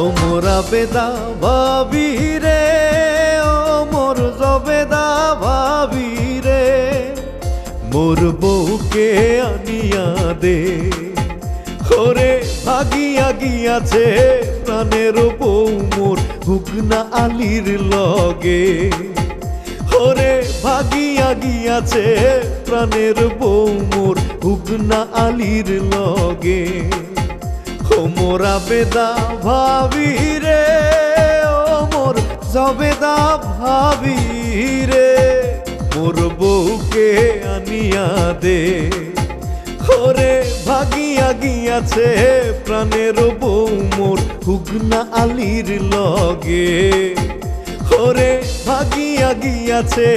ও মোরা বেদা ভাবি রে, ও মোর জবেদা ভাবি রে। মোর বউকে আনিয়া দে, ওরে ভাগিয়া গিয়াছে প্রাণের বউ মোর হুকনা আলির লগে। ওরে ভাগিয়া গিয়াছে প্রাণের বউ মোর হুকনা আলির লগে। ও মোরা বেদা ভাবি রে, ও মোর জবেদা ভাবি রে। মোর বউকে আনিয়া দে ওরে ভাগিয়া গিয়াছে প্রাণের বউ মোর হুগনা আলির লগে। ওরে ভাগিয়া গিয়াছে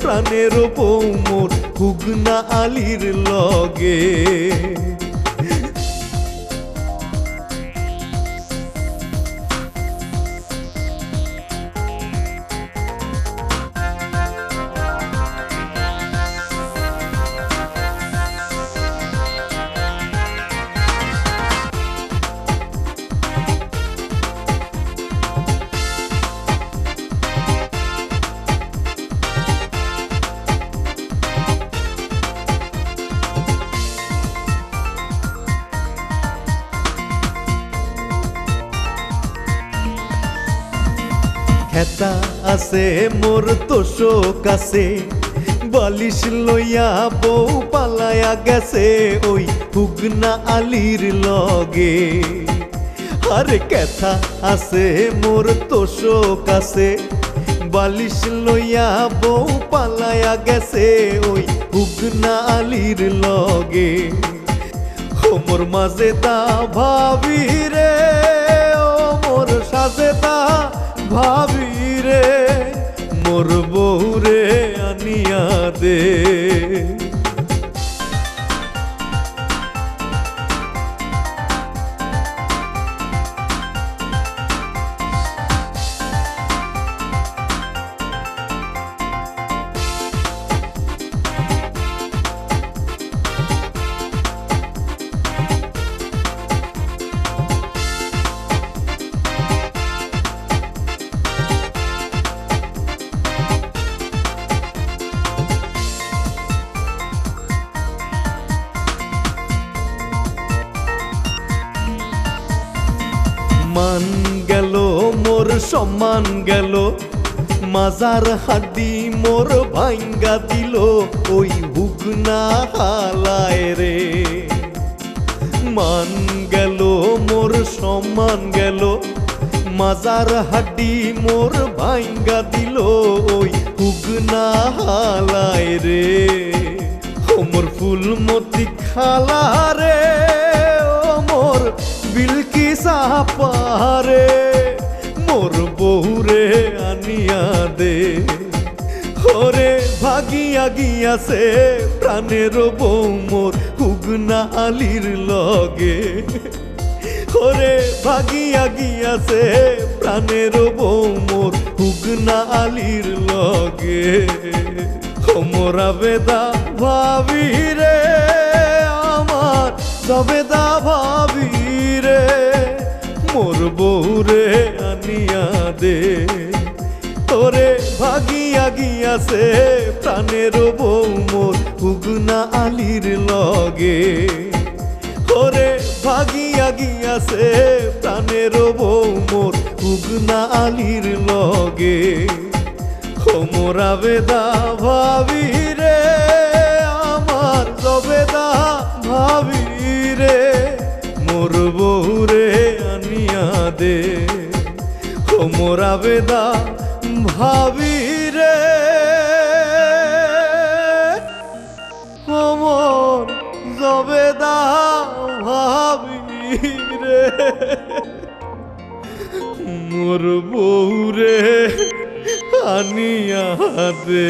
প্রাণের বউ মোর হুগনা আলির লগে। খেতা আছে, মোর তোষক আছে। বালিশ লইয়া বউ পালায়া গেছে ওই হুগনা আলির লগে। আরে কেথা আছে, মোর তোষক আছে। বালিশ লইয়া বউ পালায়া গেছে ওই হুগনা আলির লগে। মোর মাঝে তা ভাবি রে, ও মোর সাজে তা ভাবি মান গেল, মোর সম্মান গেল। মাজার হাড্ডি মোর ভাঙ্গা দিল, ওই হুগনা হালায় রে। মান গেল, মোর সম্মান গেল, মাজার হাড্ডি মোর ভাঙ্গা দিল, ওই হুগনা হালায় রে। ও মোর ফুলমতি খালা রে, ও মোর বিলকি সাপারে মোর বহুরে আনিয়া দে। ওরে ভাগিয়া গিয়াছে প্রাণের বউ মোর হুগনা আলির লগে। ওরে ভাগিয়া গিয়াছে প্রাণের বউ মোর হুগনা আলির লগে। ও মোরা বেদা ভাবি রে, আমার সবেদা ভাগিয়া গিয়াছে প্রাণের বউ মোর হুগনা আলির লগে। ওরে ভাগিয়া গিয়াছে প্রাণের বউ মোর হুগনা আলির লগে। ও মোরা বেদা ভাবি রে, আমার জবেদা ভাবি রে। মোর বউরে আনিয়া দে বেদা ভাবি মোর বৌরে আনিয়া দে।